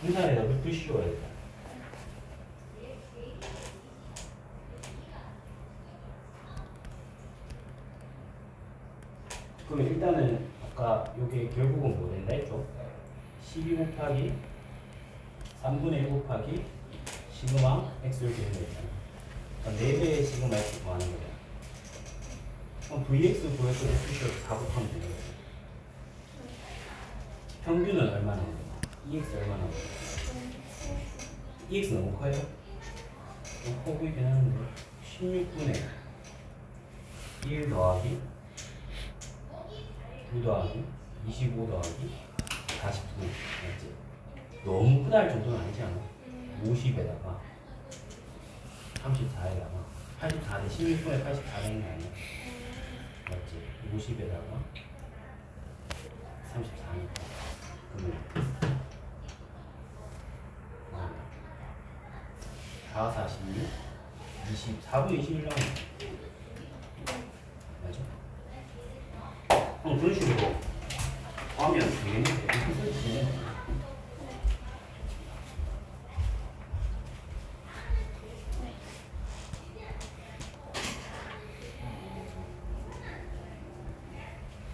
분산에다 루트 씌워야 돼. 그럼 일단은 아까 요게 결국은 뭐 된다 했죠? 12 곱하기 3분의 1 곱하기 시그마 x 이렇게 된다 했잖아. 그러니까 4배의 시그마 x 구하는 거야. 그럼 vx 루트 씌워서 다 곱하면 되는 거야. 평균은 얼마 나오는 거야? EX 얼마 나오는 거야? EX 너무 커요? 너무 커 보이긴 하는데 16분의 1 더하기 2 더하기 25 더하기 49 맞지? 너무 크다 할 정도는 아니지 않아? 50에다가 34에다가 84대 16분의 84 되는 거 아니야? 맞지? 50에다가 34니까 그러면 4, 46, 20, 4분의 21 나오네 맞아? 어, 그런 식으로 하면 되겠는데 무슨 소리지?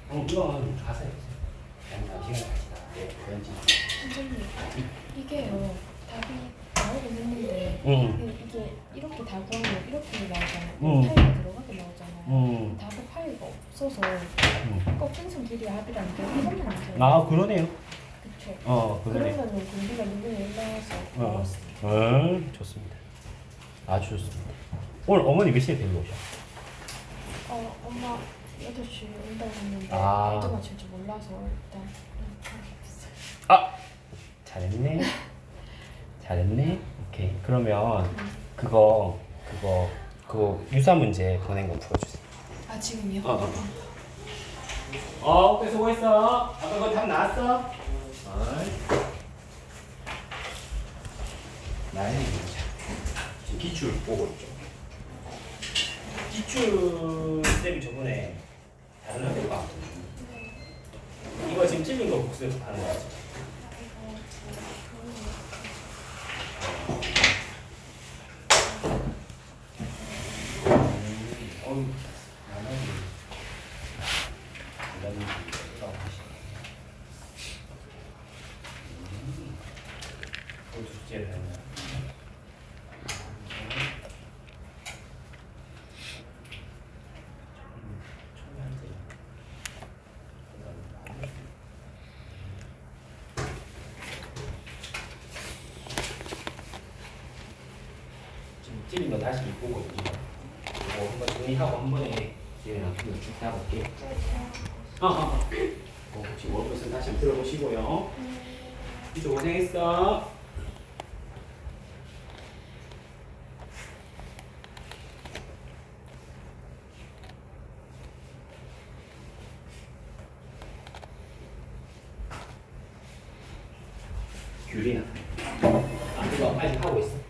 어, 이건 가서 해주세요. 그냥 당시간 같이 다. 네, 그런지. 선생님 이게요 답이 나오긴 했는데 응. 근데 이게 다 구하면 이렇게 나오잖아요 음. 파이가 들어가게 나오잖아요 음. 답에 파이가 없어서 음. 꼭 생성 길이 게 이것만 있어요 아, 그러네요. 그쵸 어, 그러네. 그러면은 공비가 누구나 올라와서 어. 음, 좋습니다. 아주 좋습니다. 오늘 어머니 몇 시에 데리고 오셔? 어 엄마 8시 온다고 했는데 아. 알도 맞출 줄 몰라서 일단 아, 잘했네. 잘했네. 오케이. 그러면 그거 그거 그거 유사 문제 보낸 거 풀어주세요. 아 지금이요? 어, 어. 어, 오케이 수고했어. 아까 그거 답 나왔어? 어이. 지금 기출 보고 있죠. 기출 쌤이 저번에 다른 학교 가거든요. 이거 지금 찔린 거 복습하는 거지. 어우, 나연이. 나연이 있다고 하시네. 음, 또 숙제를 했나? 지금 찔린 거 다시 보고. 뭐 한번 정리하고 한 번에 이제 나중에 쭉 해볼게요. 어, 어, 어. 어, 혹시 워크에서 다시 한번 들어보시고요. 이쪽 고생했어. 귤이나. 아, 이거 아직 하고 있어.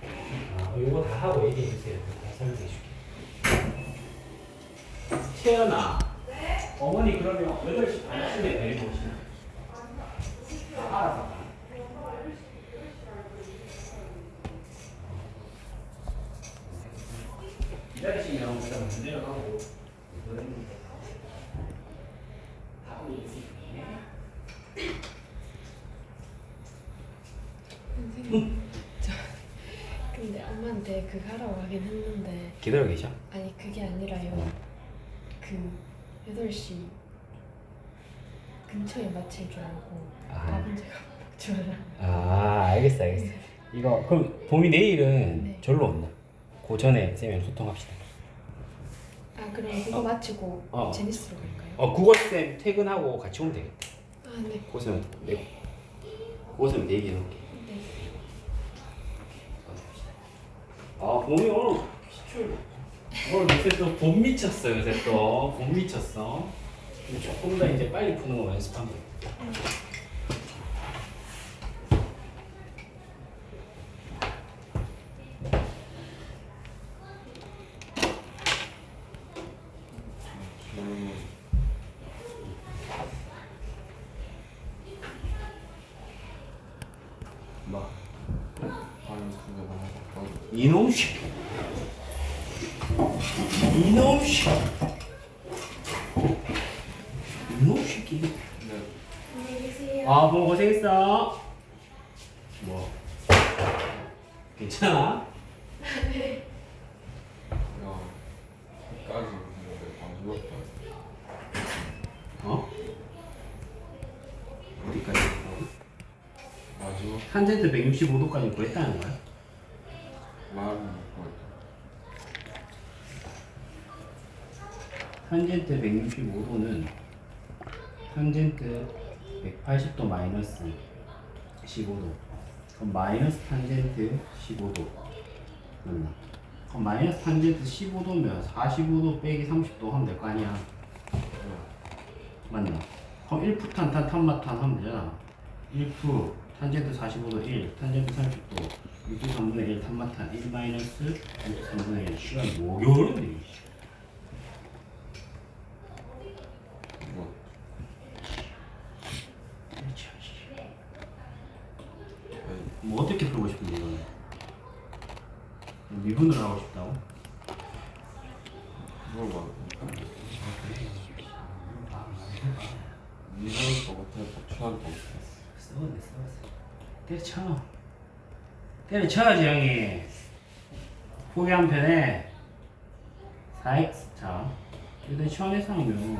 아, 이거 다 하고 얘기해 주세요. 다 설명해 줄게. 채연아. 어머니 그러면 8시 반쯤에 데리고 오시나? 아, 기다리시면 문. 선생님 저 근데 엄마한테 그 하라고 하긴 했는데 기다려 계셔? 아니 그게 아니라요 어. 그 8시 근처에 마칠 줄 알고 아. 아 알겠어 알겠어. 이거 그럼 봄이 내일은 네. 절로 온다. 그 전에 쌤이랑 소통합시다. 아 그럼 그거 마치고 어. 제니스로 갈까요? 어 국어 쌤 퇴근하고 같이 오면 되겠다. 아네 그것은 내가 그것은 내 얘기 해놓을게. 네. 아 봄이 오늘 오늘 요새 또봄 미쳤어 요새 또봄 미쳤어. 근데 조금 더 이제 빨리 푸는 거 연습하면 돼. 뭐 마이너스 두 개만 하고 이놈 씨 이놈 씨 이놈 새끼. 아, 뭐 고생했어. 뭐 괜찮아? 야 까지 근데 방송했다 어? 어디까지? 했어? 마지막 탄젠트 165도까지 구했다는 거야? 말은 못했다 탄젠트 165도는 탄젠트 180도 마이너스 15도. 그럼 마이너스 탄젠트 15도. 맞나? 그럼 마이너스 탄젠트 15도면 45도 빼기 30도 하면 될 거 아니야? 맞나? 그럼 1프 탄탄 탄마탄 하면 되잖아. 1프 탄젠트 45도 1, 탄젠트 30도 6주 3분의 1 탄마탄 1 마이너스 6주 3분의 1 시간 뭐 겨울인데 이씨. 이거 뭐 어떻게 풀고 싶은데 이거는? 미분을 하고 싶다고? 그걸 말하니까 이럴 복취할 것 같아 썩었네 썩었어 때려쳐. 때려쳐야지 형이. 포기 한 편에. 4x 자 일단 시원해서 하면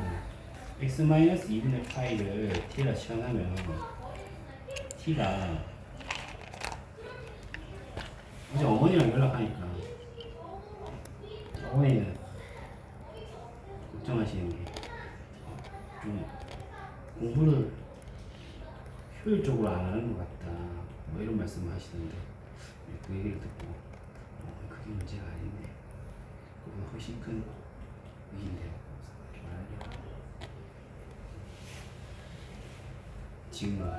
x 마이너스 2분의 파이를 t라 시원하면 t가 이제 어머니랑 연락하니까. 어머니는 걱정하시는 게 좀 공부를 효율적으로 안 하는 것 같다. 뭐 이런 말씀을 하시던데 그 얘기를 듣고 어, 그게 문제가 아닌데 그보다 훨씬 큰 위기인데요. 말하려 지금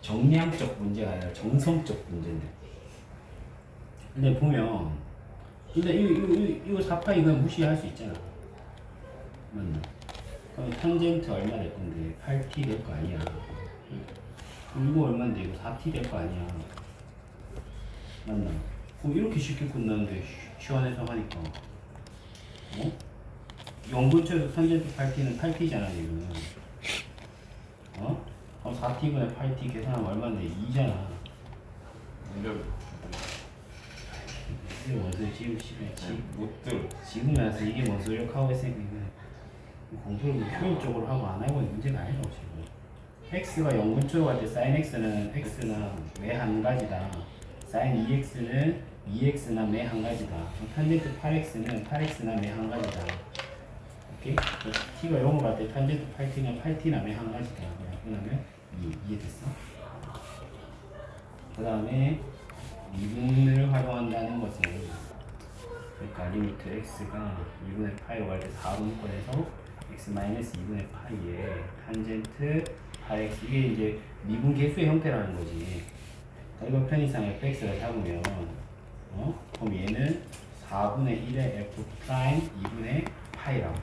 정량적 문제가 아니라 정성적 문제인데 근데 보면 근데 이거 이거 이거, 이거 사파 이거 무시할 수 있잖아 맞나? 그럼 탄젠트 얼마 될 건데 8t 될 거 아니야. 이거 얼마인데 이거 4t 될 거 아니야. 맞나? 그럼 이렇게 쉽게 끝나는데 시- 시원해서 하니까. 어? 연근처에서 탄젠트 8t는 8t잖아 지금. 어? 그럼 4t분의 8t 계산하면 얼마인데 2잖아. 이럴 이게 뭔 소리 지금 시간 지 못들 지금 와서 이게 뭔 소리를 하고 있으니까 공부를 뭐 효율적으로 하고 안 하고 문제가 아니라고 지금 x가 0 근처로 갈 때 sin x는 x나 매한 가지다 sin 2x는 2x나 매 한 가지다 탄젠트 8x는 8x나 매 한 가지다 오케이? t가 0으로 갈 때 탄젠트 8t는 8t나 매 한 가지다 그러면 2 이해됐어? 그 다음에 미분을 활용한다는 것은 그러니까 리미트 x가 2분의 파이로 갈 때 4분권에서 x 마이너스 2분의 파이에 탄젠트 8x 이게 이제 미분 개수의 형태라는 거지. 그러니까 이거 편의상 fx를 잡으면 어? 그럼 얘는 4분의 1의 f 프라임 2분의 파이라고.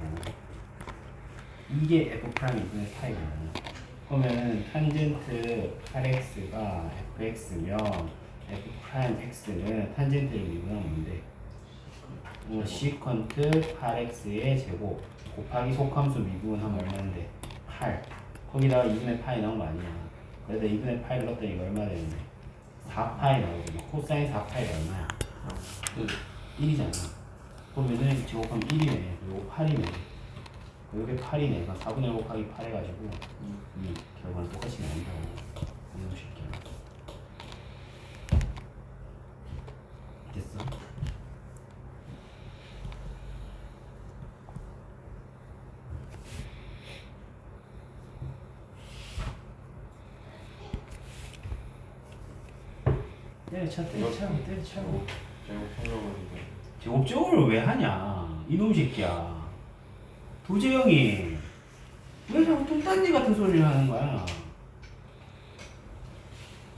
이게 f 프라임 2분의 파이거든. 그러면 탄젠트 8x가 fx면 f 프라임 x는 탄젠트를 미분하면 뭔데? 뭐 시컨트 8x의 제곱 곱하기 속함수 미분하면 얼마인데? 8 거기다가 2분의 파이 나온 거 아니야. 그래서 2분의 파이를 넣었더니 이거 얼마 되는데? 4파이 나오지 코사인 4파이가 얼마야? 1이잖아. 그러면은 제곱하면 1이네. 그리고 8이네. 여기 8이네. 그러니까 4분의 1 곱하기 8 해가지고 2 결과는 똑같이 나온다고 됐어? 때려쳐 때려쳐 때려쳐 제가 풀려가지고 제곱적으로 왜 하냐 이놈 새끼야. 도재영이 왜 자꾸 뚱딴지 같은 소리를 하는 거야?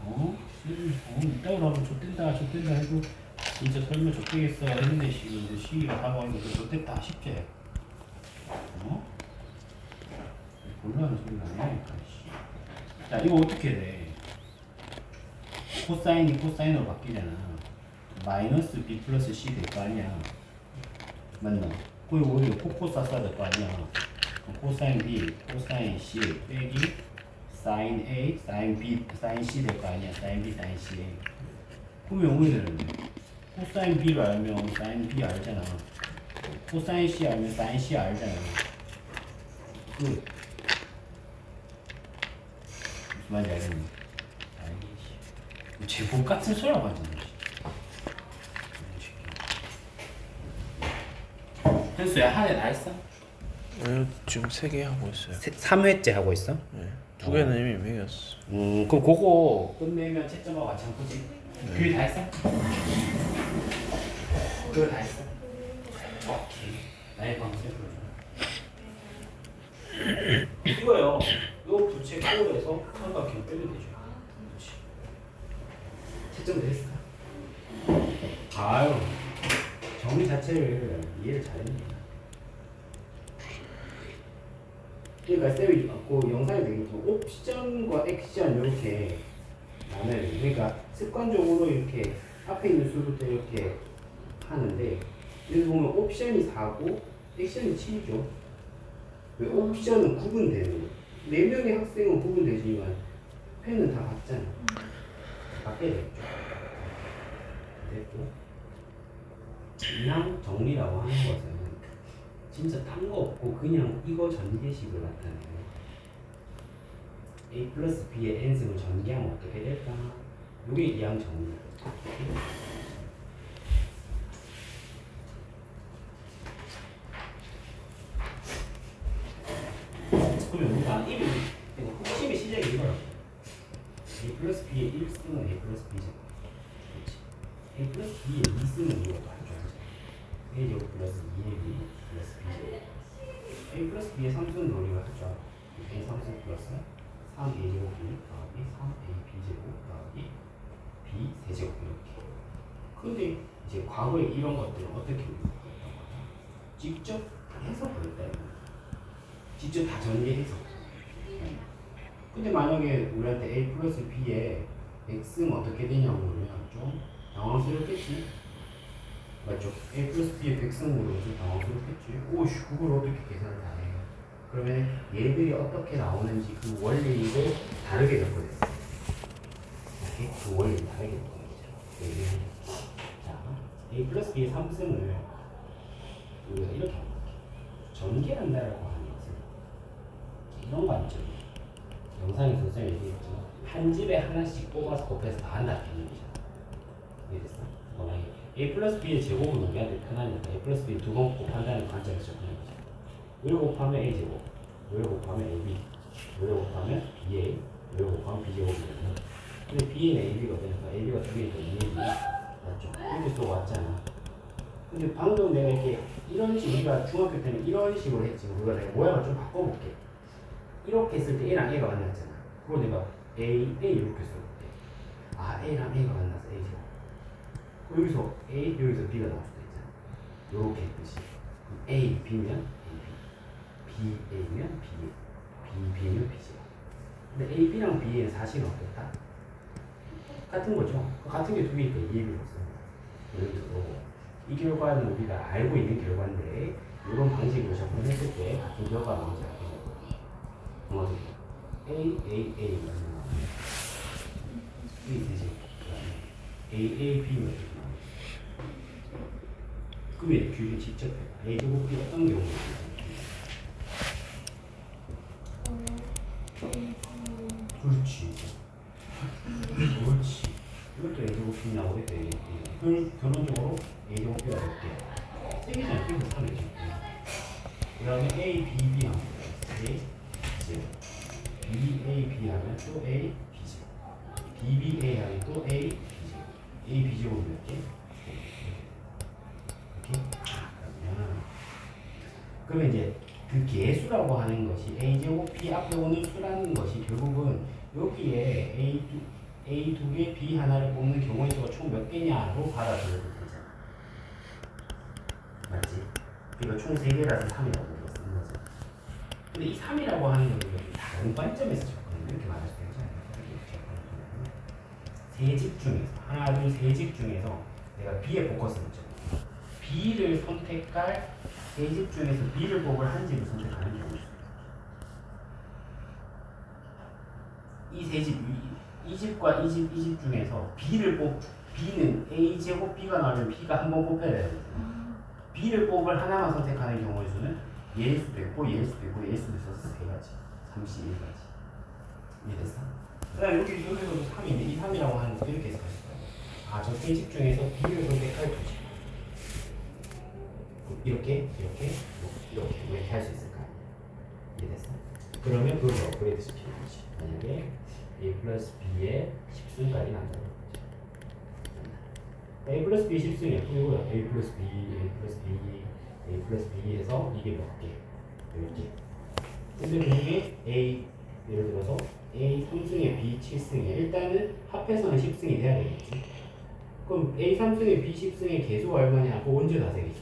어? 씨, 어 이따위로 하면 좆된다 좆된다 해도 진짜 설마 좆되겠어? 했는데 씨 이제 시기가 다가오니까 좆됐다 싶지 어? 곤란한 아니니까 씨. 자 이거 어떻게 돼 코사인이 코사인으로 바뀌잖아. 마이너스 b 플러스 c 될 거 아니야. 맞나? 거기 오히려 코코사 써야 될거 아니야. 코사인 b, 코사인 c 빼기 사인 a, 사인 b, 사인 c 될 거 아니야. 사인 b, 사인 c. 그러면 오히려 코사인 b를 알면 사인 b 알잖아. 코사인 c 알면 사인 c 알잖아. 그 무슨 말인지 알겠니? 제법 같은 소리라고 하지. 현수야 한해 다 했어? 네, 지금 세 개 하고 있어요. 3회째 하고 있어? 네. 두 개는 이미 매겼어. 음 그럼 그거 끝내면 채점하고 같이 한 거지? 그게 다 했어? 그거 다 했어? 오케이 나의 방송 이거요 요 부채 코에서 삼각형 빼면 되죠 채점 됐어 아유 정리 자체를 이해를 잘했네 그러니까 쌤이 그 영상에 되겠지만 옵션과 액션 이렇게 나눠요. 그러니까 습관적으로 이렇게 앞에 있는 수부터 이렇게 하는데 여기 보면 옵션이 4고 액션이 7이죠. 왜 옵션은 구분되는 거예요. 네 명의 학생은 구분되지만 펜은 다 같잖아. 됐고 그냥 정리라고 하는 것은 진짜 딴 거 없고 그냥 이거 전개식을 나타내요. A 플러스 B의 n승을 전개하면 어떻게 될까? 이게 이항 정리. 그러면 우리가 이미 이거 핵심의 시작이 이거라고. A 플러스 B의 1승은 A 플러스 B잖아. 그렇지. A 플러스 B의 2승은 이거도 하죠. A 제곱 플러스 2AB 플러스 B 제곱 B의 3승은 우리가 하죠 A 3승 플러스 3A 제곱 B 더하기 3AB 제곱 더하기 B 세제곱 이렇게 근데 이제 과거에 이런 것들은 어떻게 우리가 했던 거다 직접 해석을 했다 이거야. 직접 다 전개해서 근데 만약에 우리한테 A 플러스 B에 X는 어떻게 되냐고 그러면 좀 당황스럽겠지 맞죠? A 플러스 B의 백성으로 좀 당황스럽겠지. 오씨, 그걸 어떻게 계산을 다 해요? 그러면 얘들이 어떻게 나오는지 그 원리를 다르게. 이렇게 그 원리를 다르게 적거든요. 자, A 플러스 B의 3승을 우리가 이렇게 합니다. 전개한다라고 하는 것은 이런 관점. 영상에 선생님이 얘기했지만 한 집에 하나씩 뽑아서 곱해서 다 한다. 이런 얘기잖아. 이해됐어? 만약에 a 플러스 b의 제곱은 우리한테 편하니까 a 플러스 b 두번 곱한다는 관점에서 접근해 보자. 를 곱하면 a 제곱, 를 곱하면 ab, 를 곱하면 ba, 를 곱하면 b 제곱이거든. 근데 b는 ab거든. 그러니까 ab가 두 개니까 2ab 맞죠? 이렇게 또 왔잖아. 근데 방금 내가 이렇게 이런 식 우리가 중학교 때는 이런 식으로 했지. 우리가 내가 모양을 좀 바꿔볼게. 이렇게 했을 때 a랑 a가 만났잖아. 그리고 내가 a, a 이렇게 써볼게. 아 a랑 a가 만나서 a 제곱. 여기서 A, 여기서 B가 나올 수도 있잖아. 요렇게 했듯이. A, B면 A, B. B, A면 B. B, B면 B지. 근데 A, B랑 B의 사실은 어떻다? 같은 거죠. 그 같은 게 두 개니까 이해를 없습니다. 여기서 보고. 이 결과는 우리가 알고 있는 결과인데, 이런 방식으로 접근했을 때 같은 결과가 나오지 않겠냐고. 어떻게? A, A, A 맞나? B 되지. A, A, B 면 그왜 규율 직접 해? A 제곱이 어떤 경우에 그렇지. B, A, B 하면 또 A, B 제곱. B, B, A 하면 또 A, B 제곱. A, B 제곱 몇 개? 이렇게 그러면 그러면 이제 그 개수라고 하는 것이 a 제곱 b 앞에 오는 수라는 것이 결국은 여기에 a 두 a 두 개, b 하나를 뽑는 경우의 수가 총 몇 개냐로 받아들여도 되잖아. 맞지? 그러니까 총세 개라서 3이라고 쓰는 거죠. 근데 이 3이라고 하는 건 다른 관점에서 접근을 이렇게 말할 수 있잖아요. 이렇게 접근을 하면 세집 중에서 하나 둘 세 집 중에서 내가 B에 포커스를 죠 B를 선택할 세 집 중에서 B를 뽑을 한 집을 선택하는 경우 있습니다. 이세 집, 이, 이 집과 이 집, 이 집 중에서 B를 뽑, B는 A 제곱 B가 나오면 B가 한 번 뽑혀야 되거든요. B를 뽑을 하나만 선택하는 경우의 수는 수도 있고 얘일 수도 있어서 세 가지, 31가지. 이해됐어? 그 다음에 여기, 여기서도 3인데 이 3이라고 하는 거 이렇게 해석하실 거예요. 아, 저세집 중에서 B를 선택할 두 집. 이렇게, 이렇게, 이렇게, 이렇게 할 수 있을까요? 이해됐어? 그러면 그걸 업그레이드 시키는 거지. 만약에 A 플러스 B의 10승까지 난다는 거지. A 플러스 B 10승이 F이고요. A 플러스 B, A 플러스 B, A 플러스 B 해서 이게 몇 개? 10개. 근데 그 중에 A, 예를 들어서 A 3승에 B 7승에 일단은 합해서는 10승이 돼야 되겠지. 그럼 A 3승에 B 10승의 개수가 얼마냐? 그거 언제 다 세겠죠?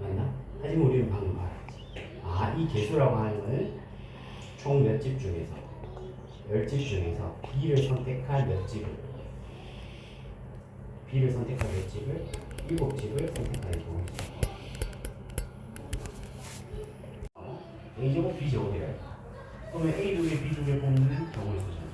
맞나? 하지만 우리는 방금 알았지. 아, 이 개수라고 하는 거는 총 몇 집 중에서 10집 중에서 B를 선택한 몇 집을 B를 선택한 몇 집을 7집을 선택하는 경우죠. A제곱 B제곱이래. 그러면 A 두 개, B 두개 뽑는 경우 있어잖아.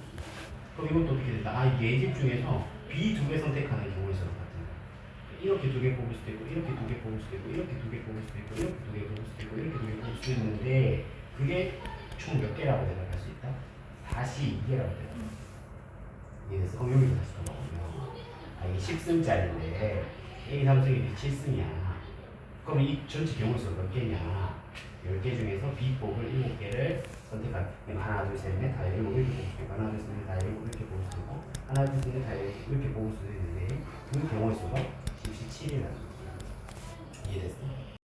그럼 이것도 어떻게 된다? 아, 이네집 중에서 B 두 개 선택하는 경우 있어 같은 거. 이렇게 두 개 뽑을 수도 있고, 이렇게 두 개 뽑을 수도 있고, 이렇게 두 개 뽑을 수도 있고, 이렇게 두 개 뽑을 수도 있고, 이렇게 두 개 뽑을 수도 있는데 그게 총 몇 개라고 대답할 수 있다? 42개라고 대답. 이해됐어? 그럼 여기서 다시 돌아오면 아 이게 10승짜리인데 A 3승이 B 7승이야. 그럼 이 전체 경우수 몇 개냐? 10개 중에서 B복을 7개를 선택할 하나 둘셋넷다 7개 이렇게 보고 싶고 하나 둘셋넷다 7개 이렇게 보고 있고, 하나 둘셋넷다 이렇게 보고 수도 있는데 그 경우의 수가 17이라는 거예요 이해됐어?